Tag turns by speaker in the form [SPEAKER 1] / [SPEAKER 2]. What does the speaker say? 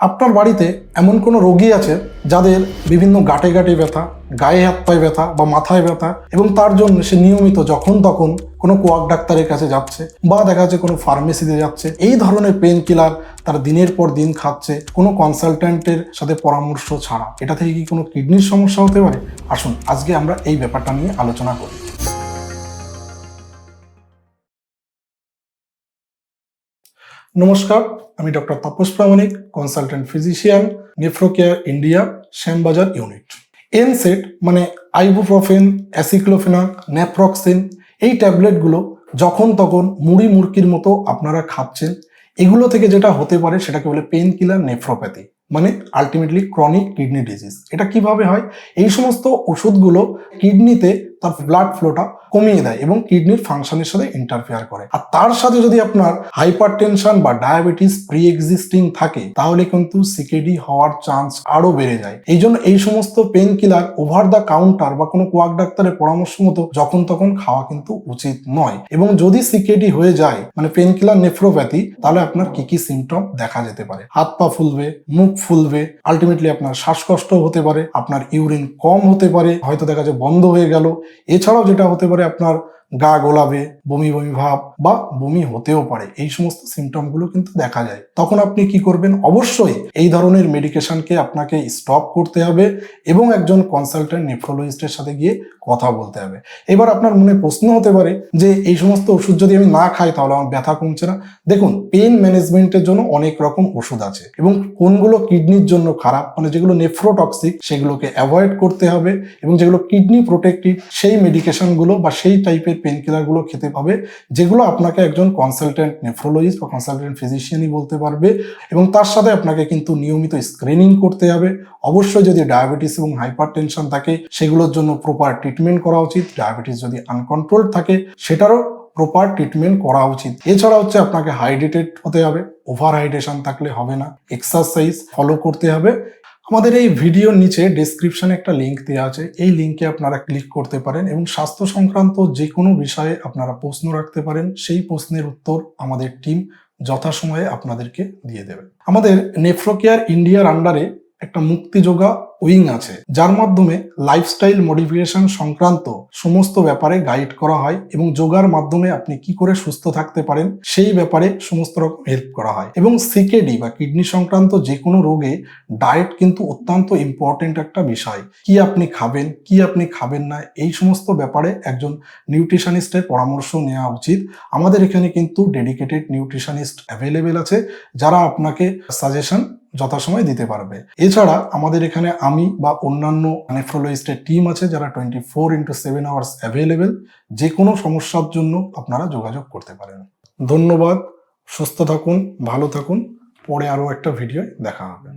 [SPEAKER 1] আপনার বাড়িতে এমন কোনো রোগী আছে যাদের বিভিন্ন গাঁটে গাঁটে ব্যথা, গায়ে হাত পায়ে ব্যথা বা মাথায় ব্যথা এবং তার জন্য সে নিয়মিত যখন তখন কোনো কোয়াক ডাক্তারের কাছে যাচ্ছে বা দেখা যাচ্ছে কোনো ফার্মেসিতে যাচ্ছে, এই ধরনের পেন কিলার তার দিনের পর দিন খাচ্ছে কোনো কনসালট্যান্টের সাথে পরামর্শ ছাড়া। এটা থেকে কি কোনো কিডনির সমস্যা হতে পারে? আসুন, আজকে আমরা এই ব্যাপারটা নিয়ে আলোচনা করি। নমস্কার, আমি doctor Tapas Pramanik consultant physician Nephrocare India Shyambazar unit NSAID মানে আইবুপ্রোফেন অ্যাসিক্লোফেনাক নেপ্রক্সিন এই ট্যাবলেটগুলো যখন তখন মুড়ি মুরকির মতো আপনারা খাচ্ছেন, এগুলো থেকে যেটা হতে পারে সেটাকে বলে পেন কিলার নেফ্রোপ্যাথি মানে আলটিমেটলি ক্রনিক কিডনি ডিজিজ এটা কীভাবে হয়? এই সমস্ত ওষুধগুলো কিডনিতে তার ব্লাড ফ্লোটা কমিয়ে দেয় এবং কিডনির ফাংশনের সাথে ইন্টারফেয়ার করে। আর তার সাথে যদি আপনার হাইপার টেনশন বা ডায়াবেটিস প্রি এক্সিস্টিং থাকে, তাহলে কিন্তু সিকেডি হওয়ার চান্স আরও বেড়ে যায়। এই জন্য এই সমস্ত pain killer over the counter বা কোনো কোয়াক ডাক্তারের পরামর্শ মতো যখন তখন খাওয়া কিন্তু উচিত নয়। এবং যদি সিকেডি হয়ে যায় মানে পেন কিলার নেফ্রোপ্যাথি তাহলে আপনার কি কি সিমটম দেখা যেতে পারে? হাত পা ফুলবে, মুখ ফুলবে আলটিমেটলি আপনার শ্বাসকষ্ট হতে পারে, আপনার ইউরিন কম হতে পারে, হয়তো দেখা যায় বন্ধ হয়ে গেল এছাড়াও যেটা হতে পারে আপনার গা গোলাবে, বমি বমি ভাব বা বমি হতেও পারে, এই সমস্ত সিমটমগুলো কিন্তু দেখা যায়। তখন আপনি কি করবেন? অবশ্যই এই ধরনের মেডিকেশনকে আপনাকে স্টপ করতে হবে এবং একজন কনসালটেন্ট নেফ্রোলজিস্টের সাথে গিয়ে কথা বলতে হবে। এবার আপনার মনে প্রশ্ন হতে পারে যে, এই সমস্ত ওষুধ যদি আমি না খাই তাহলে আমার ব্যথা কমছে না? দেখুন পেন ম্যানেজমেন্টের জন্য অনেক রকম ওষুধ আছে এবং কোনগুলো কিডনির জন্য খারাপ মানে যেগুলো নেফ্রোটক্সিক সেগুলোকে অ্যাভয়েড করতে হবে এবং যেগুলো কিডনি প্রোটেক্টিভ সেই মেডিকেশনগুলো বা সেই টাইপের পেন কিলারগুলো খেতে পাবে, যেগুলো আপনাকে একজন কনসালটেন্ট নেফ্রোলজিস্ট বা কনসালটেন্ট ফিজিশিয়ানই বলতে পারবে এবং তার সাথে আপনাকে কিন্তু নিয়মিত স্ক্রিনিং করতে হবে। অবশ্যই যদি ডায়াবেটিস এবং হাইপার টেনশন থাকে, সেগুলোর জন্য প্রপার ট্রিটমেন্ট করা উচিত। ডায়াবেটিস যদি আনকন্ট্রোল থাকে, সেটারও প্রপার ট্রিটমেন্ট করা উচিত। এছাড়া হচ্ছে আপনাকে হাইড্রেটেড হতে হবে ওভার হাইড্রেশন থাকলে হবে না। এক্সারসাইজ ফলো করতে হবে। আমাদের এই ভিডিওর নিচে ডিসক্রিপশনে একটা লিঙ্ক দেওয়া আছে। এই লিঙ্কে আপনারা ক্লিক করতে পারেন এবং স্বাস্থ্য সংক্রান্ত যে কোনো বিষয়ে আপনারা প্রশ্ন রাখতে পারেন, সেই প্রশ্নের উত্তর আমাদের টিম যথাসময়ে আপনাদেরকে দিয়ে দেবে। আমাদের নেফ্রোকেয়ার ইন্ডিয়ার আন্ডারে একটা মুক্তিযোগা উইং আছে, যার মাধ্যমে লাইফস্টাইল মডিফিকেশন সংক্রান্ত সমস্ত ব্যাপারে গাইড করা হয় এবং যোগার মাধ্যমে আপনি কি করে সুস্থ থাকতে পারেন, সেই ব্যাপারে সমস্ত রকম হেল্প করা হয়। এবং সিকেডি বা কিডনি সংক্রান্ত যে কোনো রোগে ডায়েট কিন্তু অত্যন্ত ইম্পর্টেন্ট একটা বিষয়। কি আপনি খাবেন, কি আপনি খাবেন না, এই সমস্ত ব্যাপারে একজন নিউট্রিশনিস্টের পরামর্শ নেওয়া উচিত। আমাদের এখানে কিন্তু ডেডিকেটেড নিউট্রিশনিস্ট অ্যাভেলেবেল আছে, যারা আপনাকে সাজেশন যথাসময় দিতে পারবে। এছাড়া আমাদের এখানে আমি বা অন্যান্য নেফ্রোলজিস্টের টিম আছে যারা twenty four into seven hours available যে কোনো সমস্যার জন্য আপনারা যোগাযোগ করতে পারেন। ধন্যবাদ, সুস্থ থাকুন, ভালো থাকুন, পরে আরও একটা ভিডিও দেখা হবে।